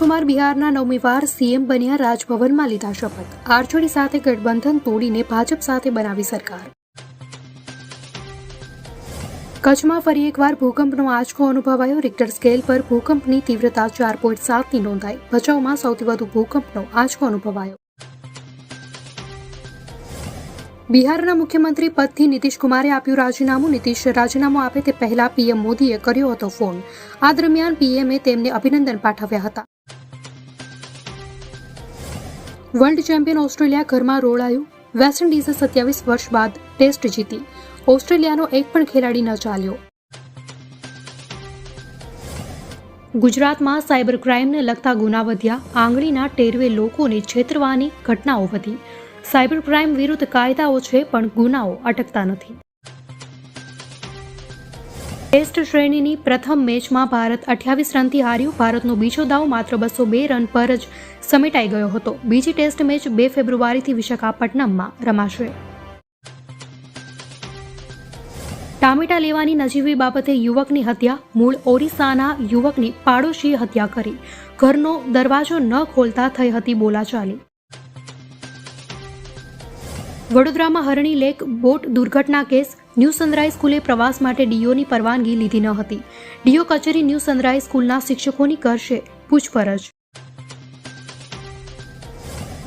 કુમાર બિહારના નવમી વાર સીએમ બન્યા રાજભવનમાં લીધા શપથ. આરજેડી સાથે ગઠબંધન તોડીને ભાજપ સાથે બનાવી સરકાર. કચ્છમાં ફરી એકવાર ભૂકંપનો આંચકો અનુભવાયો. રિક્ટર સ્કેલ પર ભૂકંપની તીવ્રતા ચાર પોઈન્ટ સાતની નોંધાઈ. ભચાઉમાં સૌથી વધુ ભૂકંપનો આંચકો અનુભવાયો. બિહારના મુખ્યમંત્રી પદથી નીતિશ કુમારે આપ્યું રાજીનામું. નીતિશ રાજીનામું આપે તે પહેલા પીએમ મોદીએ કર્યો હતો ફોન. આ દરમિયાન પીએમએ તેમને અભિનંદન પાઠવ્યા હતા. વર્લ્ડ ચેમ્પિયન ઓસ્ટ્રેલિયા ઘરમાં રોળાયું વેસ્ટ ઇન્ડિઝે સત્યાવીસ વર્ષ બાદ ટેસ્ટ જીતી. ઓસ્ટ્રેલિયાનો એક પણ ખેલાડી ન ચાલ્યો. ગુજરાતમાં સાયબર ક્રાઇમને લગતા ગુના વધ્યા. આંગળીના ટેરવે લોકોને છેતરવાની ઘટનાઓ વધી. સાયબર ક્રાઇમ વિરુદ્ધ કાયદાઓ છે, પણ ગુનાઓ અટકતા નથી. ટેસ્ટ શ્રેણીની પ્રથમ મેચમાં ભારત અઠ્યાવીસ રનથી હાર્યું. ભારતનો બીજો દાવ માત્ર બસો બે રન પર જ સમેટાઈ ગયો હતો. બીજી ટેસ્ટ મેચ બે ફેબ્રુઆરીથી વિશાખાપટ્ટનમમાં રમાશે. ટામેટા લેવાની નજીવી બાબતે યુવકની હત્યા. મૂળ ઓરિસ્સાના યુવકની પાડોશીએ હત્યા કરી. ઘરનો દરવાજો ન ખોલતા થઈ હતી બોલાચાલી. વડોદરામાં હરણી લેક બોટ દુર્ઘટના કેસ. ન્યૂ સનરાઇઝ સ્કૂલે પ્રવાસ માટે ડીઓની પરવાનગી લીધી ન હતી. ડીઓ કચેરી ન્યૂ સનરાઇઝ સ્કૂલના શિક્ષકોની કરશે પૂછપરછ.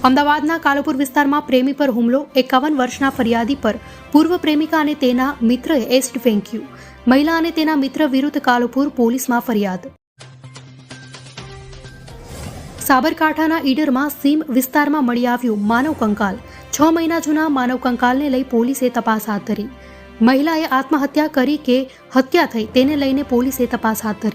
અમદાવાદના કાલુપુર વિસ્તારમાં પ્રેમી પર હુમલો, એકાવન વર્ષના ફરિયાદી પર પૂર્વ પ્રેમિકા અને તેના મિત્રએ એસ્ટ ફેંક્યું મહિલા અને તેના મિત્ર વિરુદ્ધ કાલુપુર પોલીસમાં ફરિયાદ. સાબરકાંઠાના ઈડરમાં સીમ વિસ્તારમાં મળી આવ્યું માનવ કંકાલ. છ મહિના જૂના માનવ કંકાલને લઈ પોલીસે તપાસ હાથ ધરી. મહિલાએ આત્મહત્યા કરી કે હત્યા થઈ તેને લઈને પોલીસે તપાસ હાથ ધરી.